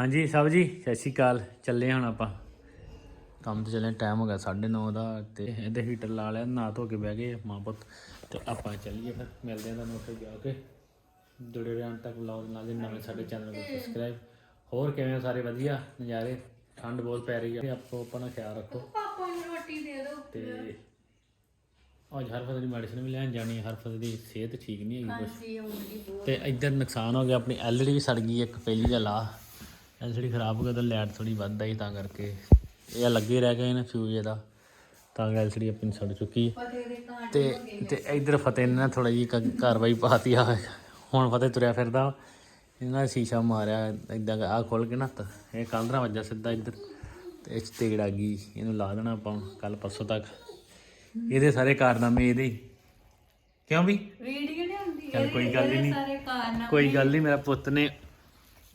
ਹਾਂਜੀ ਸਭ ਜੀ ਸਤਿ ਸ਼੍ਰੀ ਅਕਾਲ। ਚੱਲੇ ਹੁਣ ਆਪਾਂ। ਕੰਮ ਤੇ ਚੱਲੇ ਟਾਈਮ ਹੋ ਗਿਆ 9:30 ਦਾ ਤੇ ਇਹਦੇ ਹੀਟਰ ਲਾ ਲਿਆ ਨਹਾ ਧੋ ਕੇ ਬਹਿ ਗਏ ਮਾਂ ਪੁੱਤ। ਤੇ ਆਪਾਂ ਚੱਲੀਏ ਫਿਰ ਮਿਲਦੇ ਆ ਤੁਹਾਨੂੰ ਉੱਥੇ ਜਾ ਕੇ। ਜੁੜੇ ਰਹਿਣ ਤੱਕ ਵਲੌਗ ਨਾਲ ਦੇ ਨਵੇਂ ਸਾਡੇ ਚੈਨਲ ਨੂੰ ਸਬਸਕ੍ਰਾਈਬ ਹੋਰ ਕਿਵੇਂ ਹੋ ਸਾਰੇ? ਵਧੀਆ? ਨਜ਼ਾਰੇ? ਠੰਡ ਬਹੁਤ ਪੈ ਰਹੀ ਹੈ ਆਪੋ ਆਪਣਾ ਖਿਆਲ ਰੱਖੋ। ਪਾਪਾ ਨੂੰ ਰੋਟੀ ਦੇ ਦਿਓ। ਤੇ ਅੱਜ ਹਰਫਤ ਦੀ ਮੈਡੀਸਿਨ ਵੀ ਲੈਣ ਜਾਣੀ ਹੈ ਹਰਫਤ ਦੀ ਸਿਹਤ ਠੀਕ ਨਹੀਂ ਹੈਗੀ ਬਹੁਤ। ਤੇ ਇੱਧਰ ਨੁਕਸਾਨ ਹੋ ਗਿਆ। ਆਪਣੀ ਐਲਈਡੀ ਵੀ ਸੜ ਗਈ ਇੱਕ ਪਹਿਲੀ ਦਾ ਲਾ ਐਲਸੀਡੀ ਖਰਾਬ ਹੋ ਗਿਆ ਤਾਂ ਲਾਈਟ ਥੋੜੀ ਵੱਧ ਆਈ ਤਾਂ ਕਰਕੇ ਇਹ ਲੱਗੇ ਰਹਿ ਗਏ ਨੇ ਫਿਊਜ਼ ਇਹਦਾ। ਤਾਂ ਐਲਸੀਡੀ ਆਪਣੀ ਸੜ ਚੁੱਕੀ। ਹੈ। ਤੇ ਤੇ ਇੱਧਰ ਫਤਿਹ ਨੇ ਨਾ ਥੋੜਾ ਜੀ ਕਾਰਵਾਈ ਪਾਤੀ ਆ ਹੁਣ ਫਤਿਹ ਤੁਰਿਆ ਫਿਰਦਾ। ਇਹਨਾਂ ਨੇ ਸ਼ੀਸ਼ਾ ਮਾਰਿਆ ਇਦਾਂ ਆ ਖੋਲ ਕੇ ਨਾ ਇਹ ਦਾ ਵੱਜਾ ਸਿੱਧਾ ਇੱਧਰ। ਤੇ ਇਹ 'ਚ ਤੇੜ ਆ ਗਈ। ਇਹਨੂੰ ਲਾ ਦੇਣਾ ਆਪਾਂ ਕੱਲ ਪਰਸੋਂ ਤੱਕ। ਇਹਦੇ ਸਾਰੇ ਕਾਰਨਾਮੇ ਇਹਦੇ ਹੀ। ਕਿਉਂ ਵੀ? ਵੀਡੀਓ ਨਹੀਂ ਹੁੰਦੀ ਚੱਲ ਕੋਈ ਗੱਲ ਹੀ ਨਹੀਂ। ਕੋਈ ਗੱਲ ਨਹੀਂ ਮੇਰਾ ਪੁੱਤ ਨੇ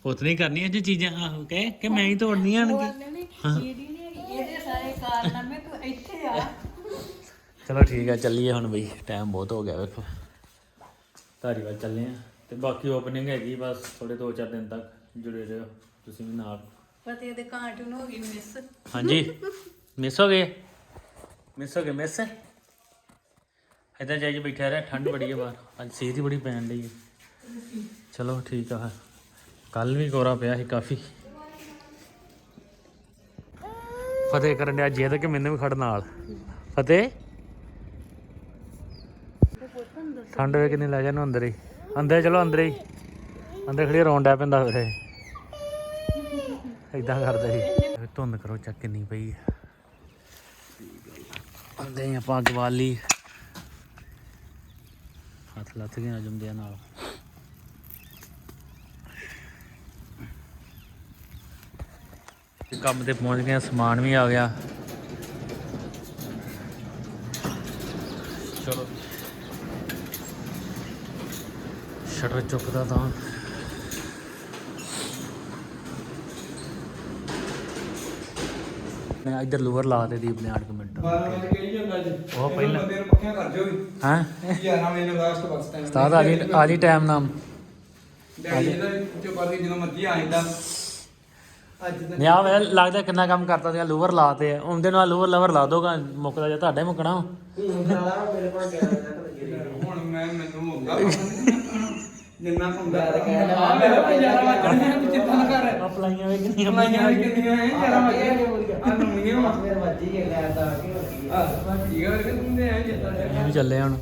ਪੁੱਤ ਨੇ ਕਰਨੀ ਇਹ ਚੀਜ਼ਾਂ। ਆਹੋ ਕਹਿ ਕਿ ਮੈਂ ਹੀ ਤੋੜਨੀਆਂ ਆਣਗੀ ਵੀਡੀਓ ਨਹੀਂ ਹੈਗੀ, ਇਹਦੇ ਸਾਰੇ ਕਾਰਨਾਮੇ ਤੂੰ ਇੱਥੇ ਆ। ਚਲੋ ਠੀਕ ਹੈ ਚੱਲੀਏ ਹੁਣ ਬਈ ਟਾਈਮ ਬਹੁਤ ਹੋ ਗਿਆ ਵੇਖੋ। ਧਾਰੀਵਾਲ ਚੱਲੇ ਆ ਤੇ ਬਾਕੀ ਓਪਨਿੰਗ ਹੈਗੀ ਬਸ ਥੋੜੇ 2-4 ਦਿਨ ਤੱਕ ਜੁੜੇ ਰਹੋ ਤੁਸੀਂ ਵੀ ਨਾਲ। ਪਤੇ ਦੇ ਕਾਂਟ ਨੂੰ ਹੋ ਗਈ ਮਿਸ ਹਾਂਜੀ ਮਿਸ ਹੋ ਗਏ? ਮਿਸ ਹੋ ਗਏ ਮਿਸ ਇੱਧਰ ਜਾਈ ਬੈਠਾ ਰਿਹਾ ਠੰਡ ਬੜੀ ਹੈ ਬਾਹਰ। ਅੱਜ ਸੀਤ ਹੀ ਬੜੀ ਪੈਣ ਲਈ ਹੈ ਚਲੋ ਠੀਕ ਆ ਕੱਲ ਵੀ ਕੋਰਾ ਪਿਆ ਸੀ ਕਾਫੀ। ਫਤਿਹ ਕਰਨ ਡਿਆ ਜੇ ਕਿ ਮੈਨੂੰ ਵੀ ਖੜ ਨਾਲ। ਫਤਿਹ? ਠੰਡ ਵੇ ਕਿੰਨੀ, ਲੈ ਜਾ ਅੰਦਰ ਹੀ। ਅੰਦਰ ਚਲੋ, ਅੰਦਰ ਹੀ। ਅੰਦਰ ਖੜੀ ਰੌਣ ਡਿਆ ਪੈਂਦਾ ਫਿਰ ਇਦਾਂ ਕਰਦਾ ਸੀ। ਧੁੰਦ ਕਰੋ, ਚੱਕ ਕਿੰਨੀ ਪਈ ਹੈ ਆਂਦੇ ਆਪਾਂ ਗਵਾਲੀ ਹੱਥ ਲੱਥ ਗਏ ਅਜਮ ਦੇ ਨਾਲ। ਕੰਮ ਤੇ ਪਹੁੰਚ ਗਏ ਹਾਂ, ਸਮਾਨ ਵੀ ਆ ਗਿਆ। ਚਲੋ। ਸ਼ਟਰ ਚੁੱਕਦਾ ਤਾਂ। ਮੈਂ ਇੱਧਰ ਲੋਅਰ ਲਾ ਦੇ ਦੀਪ ਨੇ 8 ਮਿੰਟ। 12 ਵਜੇ ਕਿਹੜੀ ਜਾਂਦਾ ਜੀ? ਉਹ ਪਹਿਲਾਂ- ਨੂੰ ਪੱਖੀਆਂ ਕਰ ਦਿਓ ਹਾਂ? 11 ਵਜੇ ਨੂੰ ਲਾਸਟ ਬੱਸ ਟਾਈਮ ਉਸਤਾਦ ਆ ਜੀ ਆ ਜੀ ਟਾਈਮ ਨਾਮ ਡੈਡੀ ਇਹਦਾ ਜੋ ਜਦੋਂ ਮਰਜ਼ੀ ਆ ਜਾਂਦਾ। ਅੱਜ ਤਾਂ ਨਿਆ ਵੇ ਲੱਗਦਾ ਕਿੰਨਾ ਕੰਮ ਕਰਤਾ ਸੀ ਲੋਅਰ ਲਾਤੇ ਆ। ਉਹਦੇ ਨਾਲ ਲੋਅਰ ਲਵਰ ਲਾ ਦੋਗਾ ਮੁੱਕਦਾ ਜਾਂ ਤੁਹਾਡਾ ਹੀ ਮੁੱਕਣਾ ਹੁਣ ਮੈਂ ਮੈਨੂੰ ਹੁੰਦਾ ਜਿੰਨਾ ਹੁੰਦਾ ਆ ਮੇਰਾ ਭਾਈ 11 ਵਜੇ ਨੂੰ ਚਿੰਤਾ ਨਾ ਕਰ। ਅਪਲਾਈਆਂ ਵੇ ਕਿੰਨੀਆਂ ਕਮਾਈਆਂ ਵੀ ਕਿੰਨੀਆਂ ਹੈ 11 ਵਜੇ ਆ ਨਵੀਆਂ ਵਾ ਫਿਰ ਮੱਜੀ ਕੇ ਲੈ ਤਾਂ ਕਿ ਆ। ਠੀਕ ਹੈ ਕਿ ਤੁੰਦੇ ਆ? ਜਿੱਦਾਂ ਇਹ ਵੀ ਚੱਲੇ ਹੁਣ।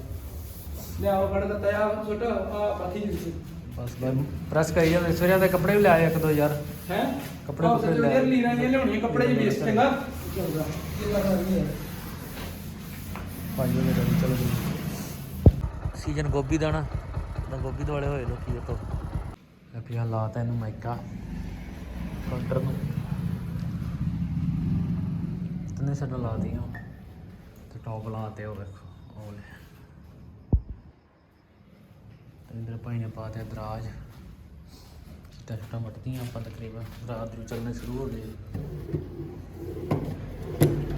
ਲਿਆਓ ਫੜ ਦਿੱਤਾ ਆ ਛੋਟ ਆ ਪੱਥੀ ਜੀ ਬਸ ਪ੍ਰੈਸ ਕਰੀ ਜਾਂਦੇ। ਸਵੇਰੇ ਦੇ ਕੱਪੜੇ ਵੀ ਲੈ ਇੱਕ ਦੋ ਯਾਰ। ਹੈ? ਕੱਪੜੇ ਕੱਪੜੇ ਲੈ। ਲੀਰਾਂ ਜਿਹੀਆਂ ਲਿਆਉਣੀਆਂ ਕੱਪੜੇ ਜੀ ਵੇਸਟ ਚੰਗਾ। ਪੰਜ ਵਜੇ ਦਾ ਚਲੋ ਜੀ। ਸੀਜ਼ਨ ਗੋਭੀ ਦਾ ਨਾ ਤਾਂ ਗੋਭੀ ਦੁਆਲੇ ਹੋਏ ਲੋਕੀ ਦੇਖੋ ਲੱਗੀ ਹਾਲਾਤ ਇਹਨੂੰ ਮਾਈਕਾ। ਕਾਊਂਟਰ ਨੂੰ। ਤਨੇ ਸੱਟ ਲਾ ਦੀਆਂ ਤੇ ਟੌਪ ਲਾਤੇ ਉਹ ਵੇਖੋ। ਉਹ ਲੈ। ਇੰਦਰ ਭਾਈ ਨੇ ਪਾਤੇ ਦਰਾਜ। ਤੇ ਛੋਟਾ ਮਟਦੀਆਂ ਆਪਾਂ ਤਕਰੀਬਨ। ਰਾਤ ਨੂੰ ਚੱਲਣੇ ਸ਼ੁਰੂ ਹੋ ਗਏ।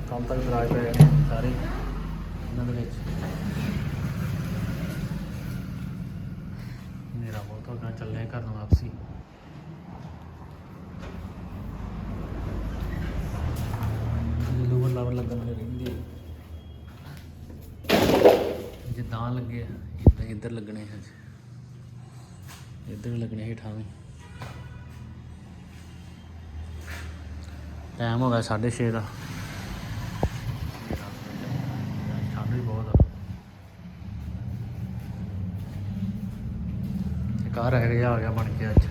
ਕੰਮ ਤੱਕ ਦਰਾਜ ਪਏ ਸਾਰੇ ਇਹਨਾਂ ਦੇ ਵਿੱਚ। ਮੇਰਾ ਬਹੁਤ ਹੋ ਗਿਆ ਚੱਲੇ ਘਰ ਨੂੰ ਵਾਪਸੀ। ਲੋਵਰ ਲਾਵਰ ਲੱਗਣ ਦੇ ਰਹਿੰਦੀ ਜਿੱਦਾਂ ਲੱਗੇ ਆ, ਇੱਧਰ ਲੱਗਣੇ ਹੈ ਇੱਧਰ ਵੀ ਲੱਗਣੇ ਹੇਠਾਂ ਵੀ। ਟਾਈਮ ਹੋ ਗਿਆ 6:30 ਦਾ। ਠੰਡ ਵੀ ਬਹੁਤ ਆ। ਇੱਕ ਆ ਰਹਿ ਗਿਆ ਆ ਗਿਆ ਬਣ ਕੇ ਅੱਜ।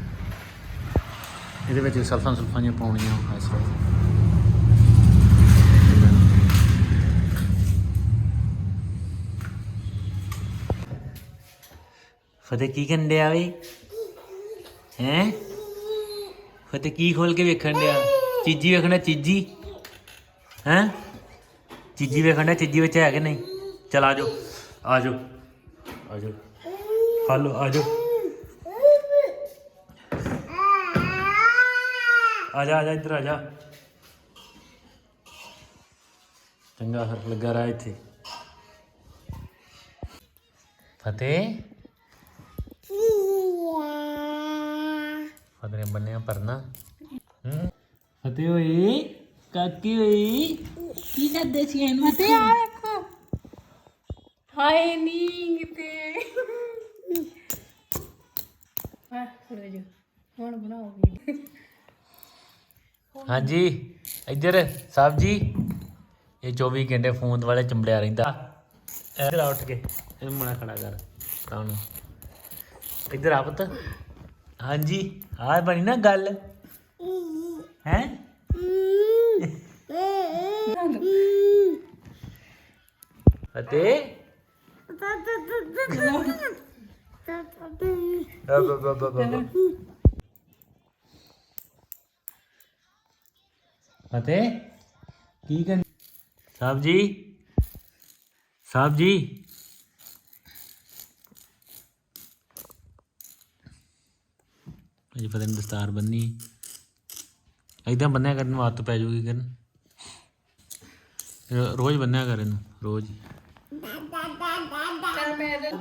ਇਹਦੇ ਵਿੱਚ ਸਲਫਾਂ ਸੁਲਫਾਂ ਜਿਹੀਆਂ ਪਾਉਣੀਆਂ ਇਸ ਵਾਰ ਫਤਿਹ, ਕੀ ਕਰਨ ਡਿਆ ਵੇ ਹੈ? ਫਤਿਹ ਕੀ ਖੋਲ ਕੇ ਵੇਖਣ ਡਿਆ? ਚੀਜੀ ਵੇਖਣਾ ਚੀਜੀ? ਹੈ? ਚੀਜੀ ਵੇਖਣ ਡਿਆ ਚੀਜੀ ਵਿੱਚ ਹੈ ਕਿ ਨਹੀਂ? ਚਲ ਆ ਜਾਓ। ਆ ਜਾਓ। ਆ ਜਾਓ। ਹਲੋ ਆ ਜਾਓ। ਆ ਜਾ ਆ ਜਾ, ਇੱਧਰ ਆ ਜਾ। ਚੰਗਾ ਹਰ ਲੱਗਾ ਰਹਾ ਇੱਥੇ। ਫਤਿਹ? ਨੇ ਬੰਨਿਆ ਪਰਨਾ। ਫਤਿਹ ਹੋਈ ਕਾਕੀ ਹੋਈ। ਕੀ ਕਰਦੇ ਸੀ ਇਹਨੂੰ? ਤੇ ਆ ਵੇਖੋ। ਹਾਏ ਨੀ ਕਿਤੇ ਹੁਣ ਬਣਾਓਗੇ। ਹਾਂਜੀ ਇੱਧਰ ਸਾਹਿਬ ਜੀ। ਇਹ 24 ਘੰਟੇ ਫੋਨ ਵਾਲੇ ਚੰਬੜਿਆ ਰਹਿੰਦਾ। ਇੱਧਰ ਆ ਉੱਠ ਕੇ। ਇਹਨੂੰ ਮਣਾ ਖੜਾ ਕਰ ਤਾਂ ਨੂੰ ਇੱਧਰ ਆ ਪੁੱਤ। ਹਾਂਜੀ ਆ ਬਣੀ ਨਾ ਗੱਲ ਹੈ ਫਤਿਹ ਬਾ ਬਾ ਬਾ ਬਾ ਬਾ ਫਤਿਹ ਕੀ ਕਰ ਸਾਹਿਬ ਜੀ ਸਾਹਿਬ ਜੀ ਅਜੀ ਫਤਿਹ ਨੇ ਦਸਤਾਰ ਬੰਨੀ। ਇਦਾਂ ਬੰਨਿਆ ਕਰਨ ਨੂੰ ਆਦਤ ਪੈ ਜਾਊਗੀ ਕਰਨ। ਰੋਜ਼ ਬੰਨਿਆ ਕਰ ਇਹਨੂੰ ਰੋਜ਼। ਚੱਲ ਮੈਂ ਦੇ